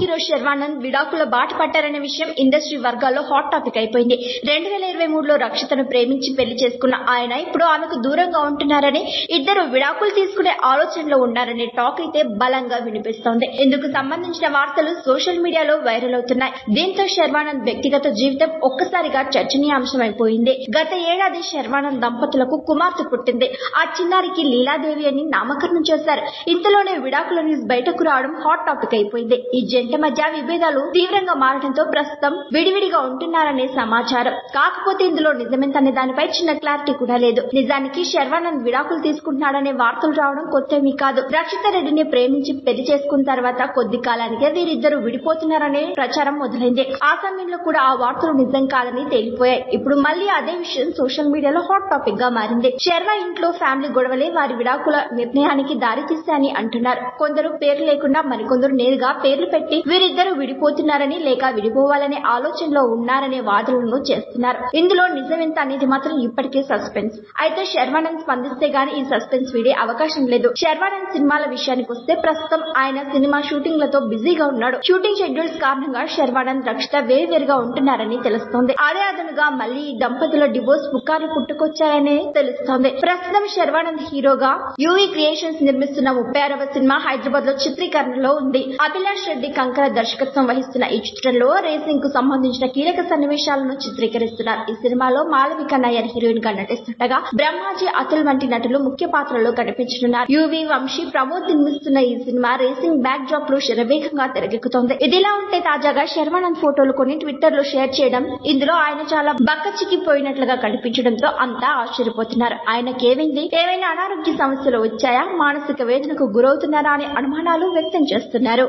y hero Sharwanand విడాకుల బాట పట్టారనే విషయం ఇండస్ట్రీ వర్గాల్లో హాట్ టాపిక్ అయిపోయింది. రెండు వేల ఇరవై మూడులో రక్షితను ప్రేమించి పెళ్ళి చేసుకున్న ఆయన ఇప్పుడు ఆమెకు దూరంగా ఉంటున్నారని ఇద్దరు విడాకులు తీసుకునే ఆలోచనలో ఉన్నారనే టాక్ అయితే బలంగా వినిపిస్తోంది. ఇందుకు సంబంధించిన వార్తలు సోషల్ మీడియాలో వైరల్ అవుతున్నాయి. దీంతో శర్వానంద్ వ్యక్తిగత జీవితం ఒక్కసారిగా చర్చనీయాంశమైపోయింది. గత ఏడాది శర్వానంద్ దంపతులకు కుమార్తె పుట్టింది. ఆ చిన్నారికి లీలాదేవి అని నామకరణం చేశారు. ఇంతలోనే విడాకుల న్యూస్ బయటకు రావడం హాట్ టాపిక్ అయిపోయింది. ఈ జంట మధ్య విభేదాలు తీవ్రంగా మారడంతో ప్రస్తుతం విడివిడిగా ఉంటున్నారనే సమాచారం. కాకపోతే ఇందులో నిజమెంతనే దానిపై చిన్న క్లారిటీ కూడా లేదు. నిజానికి శర్వానంద్ విడాకులు తీసుకుంటున్నాడనే వార్తలు రావడం కొత్తేమీ కాదు. రక్షిత రెడ్డిని ప్రేమించి పెళ్ళి చేసుకున్న తర్వాత కొద్ది కాలానికే వీరిద్దరూ విడిపోతున్నారనే ప్రచారం మొదలైంది. ఆ సమయంలో కూడా ఆ వార్తలు నిజం కాదని తేలిపోయాయి. ఇప్పుడు మళ్ళీ అదే విషయం సోషల్ మీడియాలో హాట్ టాపిక్గా మారింది. శర్వా ఇంట్లో ఫ్యామిలీ గొడవలే వారి విడాకుల నిర్ణయానికి దారి తీశాయని అంటున్నారు. కొందరు పేరు లేకుండా మరికొందరు నేరుగా పేర్లు పెట్టి వీరిద్దరూ విడిపోతున్నారని లేక విడిపోవాలనే ఆలోచనలో ఉన్నారనే వాదనలను చేస్తున్నారు. ఇందులో నిజమెంత అనేది మాత్రం ఇప్పటికే సస్పెన్స్. అయితే శర్వానంద్ స్పందిస్తే గానీ ఈ సస్పెన్స్ వీడే అవకాశం లేదు. శర్వానంద్ సినిమాల విషయానికి వస్తే ప్రస్తుతం ఆయన సినిమా షూటింగ్లతో బిజీగా ఉన్నాడు. షూటింగ్ షెడ్యూల్స్ కారణంగా శర్వానంద్ రక్షిత వేరువేరుగా ఉంటున్నారని తెలుస్తోంది. అదే అదనుగా మళ్ళీ ఈ దంపతుల డివోర్స్ పుకార్లు పుట్టుకొచ్చాయని తెలుస్తోంది. ప్రస్తుతం శర్వానంద్ హీరోగా యూవీ క్రియేషన్స్ నిర్మిస్తున్న ముప్పై అరవ సినిమా హైదరాబాద్లో చిత్రీకరణలో ఉంది. అభిలాష్ రెడ్డి కంకర దర్శకత్వం వహిస్తున్న ఈ చిత్రంలో రేసింగ్కు సంబంధించిన కీలక సన్నివేశాలను చిత్రీకరిస్తున్నారు. ఈ సినిమాలో మాళవిక నాయర్ హీరోయిన్గా నటిస్తుండగా బ్రహ్మాజీ అతుల్ వంటి నటులు ముఖ్య పాత్రలో కనిపించనున్నారు. యువి వంశీ ప్రమోద్ నిర్మిస్తున్న ఈ సినిమా రేసింగ్ బ్యాక్ డ్రాప్లో శరవేగంగా తెరకెక్కుతోంది. ఇదిలా ఉంటే తాజాగా శర్వానంద్ ఫోటోలు కొన్ని ట్విట్టర్లో షేర్ చేయడం ఇందులో ఆయన చాలా బక్కచిక్కిపోయినట్లుగా కనిపించడంతో అంతా ఆశ్చర్యపోతున్నారు. ఆయనకేమైంది ఏమైనా అనారోగ్య సమస్యలు వచ్చాయా? మానసిక వేదనకు గురవుతున్నారా? అనే అనుమానాలు వ్యక్తం చేస్తున్నారు.